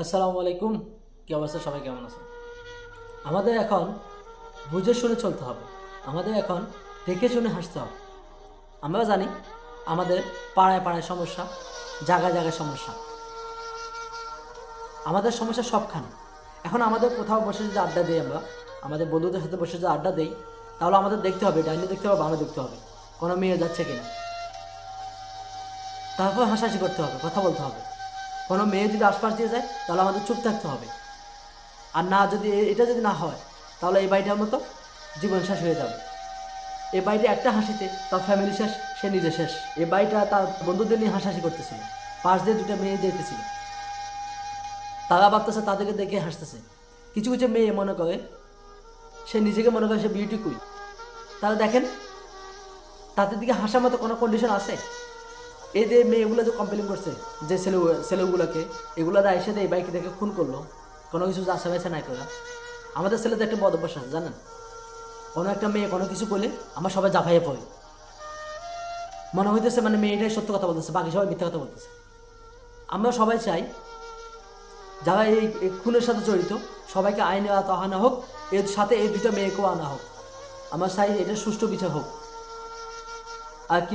আসসালামু আলাইকুম। কি অবস্থা? সবাই কেমন আছে আমাদের এখন বুঝে শুনে চলতে হবে। আমাদের এখন দেখে শুনে হাসতে হবে। আমরা জানি আমাদের পাড়ায় পাড়ায় সমস্যা, জায়গায় জায়গায় সমস্যা। আমাদের সমস্যা সবখানে। এখন আমাদের কোথাও বসে যদি আড্ডা দিই আমরা, আমাদের বন্ধুদের সাথে বসে যদি আড্ডা দিই, তাহলে আমাদের দেখতে হবে, ডাইনি দেখতে হবে বামে দেখতে হবে। কোনো মেয়ে যাচ্ছে কিনা? তারপর হাসাহাসি করতে হবে, কথা বলতে হবে। কোনো মেয়ে যদি আশপাশ দিয়ে যায়, তাহলে আমাদের চুপ থাকতে হবে। আর না যদি এটা যদি না হয়, তাহলে এই বাড়িটার মতো জীবন শেষ হয়ে যাবে। এই বাড়িটা একটা হাসিতে, তার ফ্যামিলি শেষ, সে নিজে শেষ। এই বাড়িটা তার বন্ধুদের নিয়ে হাসাহাসি করতেছিল। পাশ দিয়ে দুটো মেয়ে যেতেছিল। তারা ভাবতেছে তাদেরকে দেখে হাসতেছে। কিছু কিছু মেয়ে মনে করে, সে নিজেকে মনে করে সে বিউটি কুইন তাহলে দেখেন, তাদের দিকে হাসার মতো কোনো কন্ডিশন আছে? এই যে মেয়েগুলো যে কমপ্লেন করছে, যে ছেলে ছেলেগুলোকে, এগুলো দা এসে এই বাইকে দেখে খুন করল। কোনো কিছু যাচ্ছে বেছে নাই করে। আমাদের ছেলেদের একটা বদ অভ্যাস আছে, জানেন? কোনো একটা মেয়ে কোনো কিছু করলে আমরা সবাই জাফাইয়ে পড়ি। মনে হইতেছে মানে মেয়েটাই সত্য কথা বলতেছে, বাকি সবাই মিথ্যা কথা বলতেছে। আমরা সবাই চাই, যারা এই খুনের সাথে জড়িত, সবাইকে আইনে আওতা আনা হোক, এর সাথে এই দুটো মেয়েকেও আনা হোক। আমার চাই এটা সুষ্ঠু বিচার হোক। আর কি